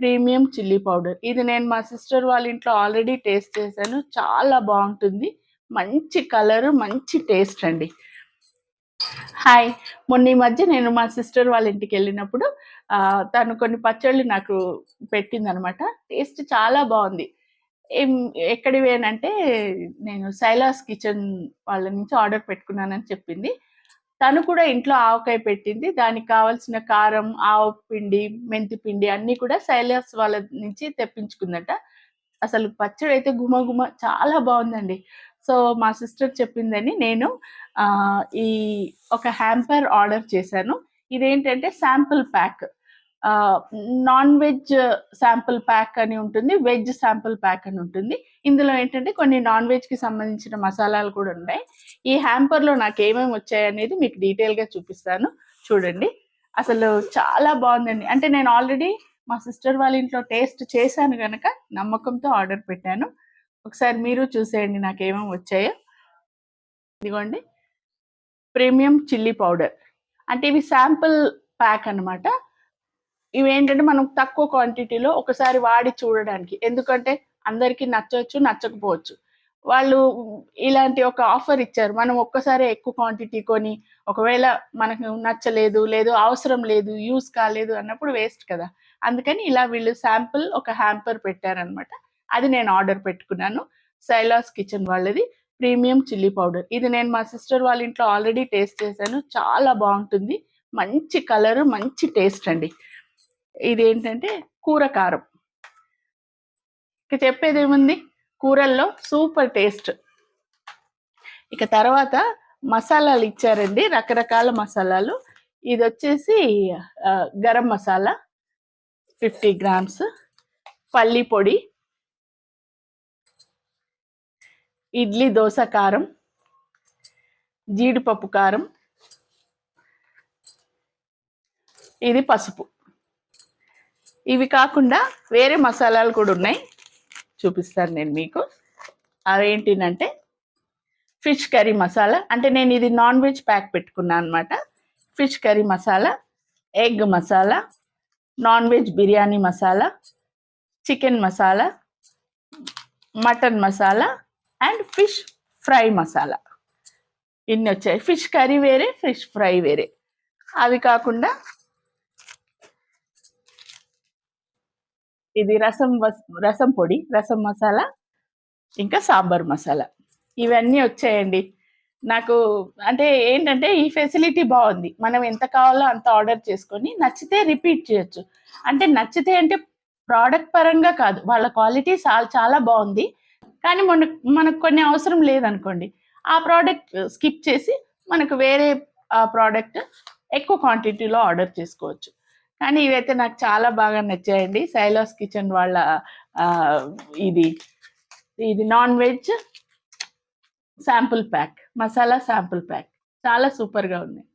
Premium chilli powder. ఇది నేను మా సిస్టర్ వాళ్ళ ఇంట్లో ఆల్రెడీ టేస్ట్ చేశాను. చాలా బాగుంటుంది. మంచి కలర్ మంచి టేస్ట్ అండి. హాయ్ మొన్న ఈ మధ్య నేను మా సిస్టర్ వాళ్ళ ఇంటికి వెళ్ళినప్పుడు తను కొన్ని పచ్చళ్ళు నాకు పెట్టింది అనమాట టేస్ట్ చాలా బాగుంది. ఎక్కడివేనంటే నేను సైలాస్ కిచెన్ వాళ్ళ నుంచి ఆర్డర్ పెట్టుకున్నానని చెప్పింది. తను కూడా ఇంట్లో ఆవకాయ పెట్టింది. దానికి కావాల్సిన కారం ఆవు పిండి మెంతి పిండి అన్నీ కూడా శైలాస్ వాళ్ళ నుంచి తెప్పించుకుందట. అసలు పచ్చడి అయితే గుమగుమ చాలా బాగుందండి. సో మా సిస్టర్ చెప్పిందని నేను ఈ ఒక హ్యాంపర్ ఆర్డర్ చేశాను. ఇదేంటంటే sample pack. Non veg sample pack అని ఉంటుంది వెజ్ శాంపుల్ ప్యాక్ అని ఉంటుంది. ఇందులో ఏంటంటే కొన్ని నాన్ వెజ్కి సంబంధించిన మసాలాలు కూడా ఉన్నాయి. ఈ హ్యాంపర్లో నాకు ఏమేమి వచ్చాయి అనేది మీకు డీటెయిల్గా చూపిస్తాను. చూడండి. అసలు చాలా బాగుందండి. అంటే నేను ఆల్రెడీ మా సిస్టర్ వాళ్ళ ఇంట్లో టేస్ట్ చేశాను కనుక నమ్మకంతో ఆర్డర్ పెట్టాను. ఒకసారి మీరు చూసేయండి నాకు ఏమేమి వచ్చాయో. ఇదిగోండి. Premium chilli powder. అంటే ఇవి శాంపుల్ ప్యాక్ అన్నమాట. ఇవి ఏంటంటే మనం తక్కువ క్వాంటిటీలో ఒకసారి వాడి చూడడానికి. ఎందుకంటే అందరికీ నచ్చవచ్చు నచ్చకపోవచ్చు. వాళ్ళు ఇలాంటి ఒక ఆఫర్ ఇచ్చారు. మనం ఒక్కసారి ఎక్కువ క్వాంటిటీ కొని ఒకవేళ మనకు నచ్చలేదు లేదు అవసరం లేదు యూస్ కాలేదు అన్నప్పుడు వేస్ట్ కదా. అందుకని ఇలా వీళ్ళు శాంపుల్ ఒక హ్యాంపర్ పెట్టారనమాట అది నేను ఆర్డర్ పెట్టుకున్నాను. సైలాస్ కిచెన్ వాళ్ళది. ప్రీమియం చిల్లీ పౌడర్ ఇది నేను మా సిస్టర్ వాళ్ళ ఇంట్లో ఆల్రెడీ టేస్ట్ చేశాను. చాలా బాగుంటుంది. మంచి కలర్ మంచి టేస్ట్ అండి. ఇది ఏంటంటే కూర కారం. ఇక చెప్పేది ఏముంది? కూరల్లో సూపర్ టేస్ట్. ఇక తర్వాత మసాలాలు ఇచ్చారండి రకరకాల మసాలాలు. ఇది వచ్చేసి గరం మసాలా ఫిఫ్టీ గ్రామ్స్ పల్లి పొడి ఇడ్లీ దోశ కారం జీడిపప్పు కారం. ఇది పసుపు. ఇవి కాకుండా వేరే మసాలాలు కూడా ఉన్నాయి. చూపిస్తాను నేను మీకు. అవేంటినంటే ఫిష్ కర్రీ మసాలా. అంటే నేను ఇది నాన్ వెజ్ ప్యాక్ పెట్టుకున్నాను అనమాట fish curry masala egg masala non veg biryani masala chicken masala mutton masala and fish fry masala. ఇన్ని వచ్చాయి. ఫిష్ కర్రీ వేరే ఫిష్ ఫ్రై వేరే. అవి కాకుండా ఇది రసం రసం పొడి రసం మసాలా ఇంకా సాంబార్ మసాలా. ఇవన్నీ వచ్చాయండి. నాకు అంటే ఏంటంటే ఈ ఫెసిలిటీ బాగుంది. మనం ఎంత కావాలో అంత ఆర్డర్ చేసుకొని నచ్చితే రిపీట్ చేయొచ్చు. అంటే నచ్చితే అంటే ప్రోడక్ట్ పరంగా కాదు. వాళ్ళ క్వాలిటీ చాలా చాలా బాగుంది. కానీ మన మనకు కొన్ని అవసరం లేదనుకోండి. ఆ ప్రోడక్ట్ స్కిప్ చేసి మనకు వేరే ప్రోడక్ట్ ఎక్కువ క్వాంటిటీలో ఆర్డర్ చేసుకోవచ్చు. కానీ ఇవైతే నాకు చాలా బాగా నచ్చాయండి. సైలాస్ కిచెన్ వాళ్ళ ఇది. ఇది non veg sample pack masala sample pack చాలా సూపర్గా ఉన్నాయి